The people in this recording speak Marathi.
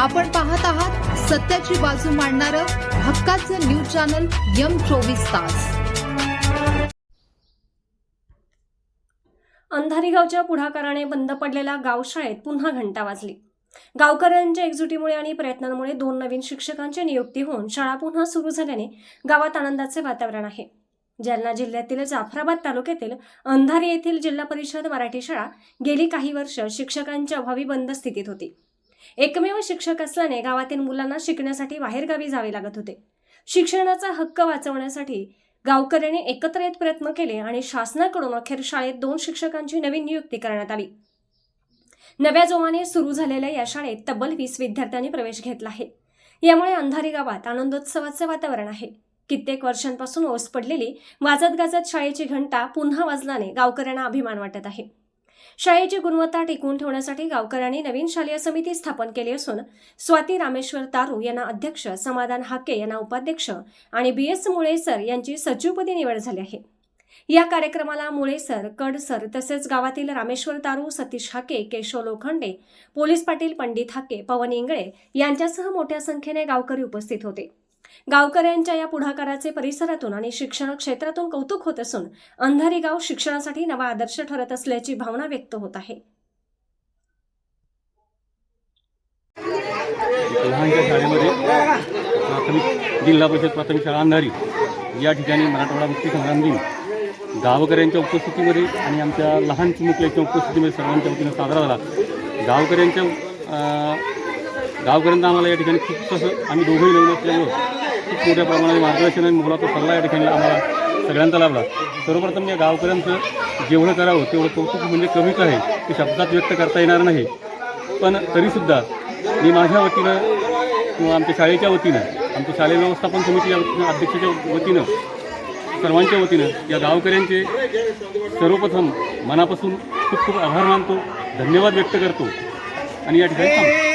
आपण पाहत आहात सत्याची बाजू मांडणारं हक्काचं न्यूज चॅनल यम चोवीस तास. अंधारी गावच्या पुढाकाराने बंद पडलेल्या गावशाळेत पुन्हा घंटा वाजली. गावकऱ्यांच्या एकजुटीमुळे आणि प्रयत्नांमुळे दोन नवीन शिक्षकांची नियुक्ती होऊन शाळा पुन्हा सुरू झाल्याने गावात आनंदाचे वातावरण आहे. जालना जिल्ह्यातील जाफराबाद तालुक्यातील अंधारी येथील जिल्हा परिषद मराठी शाळा गेली काही वर्ष शिक्षकांच्या अभावी बंद स्थितीत होती. एकमेव शिक्षक असल्याने गावातील मुलांना शिकण्यासाठी बाहेरगावी जावे लागत होते. शिक्षणाचा हक्क वाचवण्यासाठी गावकऱ्यांनी एकत्र येत प्रयत्न केले आणि शासनाकडून अखेर शाळेत दोन शिक्षकांची नवीन नियुक्ती करण्यात आली. नव्या जोमाने सुरू झालेल्या या शाळेत तब्बल वीस विद्यार्थ्यांनी प्रवेश घेतला आहे. यामुळे अंधारी गावात आनंदोत्सवाचे वातावरण आहे. कित्येक वर्षांपासून ओस पडलेली वाजत गाजत शाळेची घंटा पुन्हा वाजल्याने गावकऱ्यांना अभिमान वाटत आहे. शाळेची गुणवत्ता टिकवून ठेवण्यासाठी गावकऱ्यांनी नवीन शालेय समिती स्थापन केली असून स्वाती रामेश्वर तारू यांना अध्यक्ष समाधान हाके यांना उपाध्यक्ष आणि बी एस मुळेसर यांची सचिवपदी निवड झाली आहे. या कार्यक्रमाला मुळेसर कडसर तसेच गावातील रामेश्वर तारू सतीश हाके केशव लोखंडे पोलीस पाटील पंडित हाके पवन इंगळे यांच्यासह मोठ्या संख्येने गावकरी उपस्थित होते. गावकऱ्यांच्या या पुढाकाराचे परिसरातून आणि शिक्षण क्षेत्रातून कौतुक होत असून अंधारी गाव शिक्षणासाठी नवा आदर्श ठरत असल्याची भावना व्यक्त होत आहे. लहानच्या शाळेमध्ये प्राथमिक जिल्हा परिषद प्राथमिक शाळा अंधारी. या ठिकाणी मराठवाडा मुक्ती संग्राम दिन. गावकऱ्यांच्या उपस्थितीमध्ये आणि आमच्या लहान चिमुकल्याच्या उपस्थितीमध्ये सर्वांच्या वतीनं साजरा झाला. गावकऱ्यांच्या अं, गावकऱ्यांना आम्हाला या ठिकाणी खूप तसं आम्ही दोघंही नवीन असल्यामुळं खूप मोठ्या प्रमाणात मार्गदर्शन आणि मुलाचा सल्ला या ठिकाणी आम्हाला सगळ्यांचा लाभला. सर्वप्रथम या गावकऱ्यांचं जेवढं करावं तेवढं कौतुक म्हणजे कमीच आहे ते शब्दात व्यक्त करता येणार नाही. पण तरीसुद्धा मी माझ्या वतीनं किंवा आमच्या शाळेच्या वतीनं आमच्या शालेय व्यवस्थापन समितीच्या वतीनं अध्यक्षाच्या वतीनं सर्वांच्या वतीनं या गावकऱ्यांचे सर्वप्रथम मनापासून खूप खूप आभार मानतो धन्यवाद व्यक्त करतो. आणि या ठिकाणी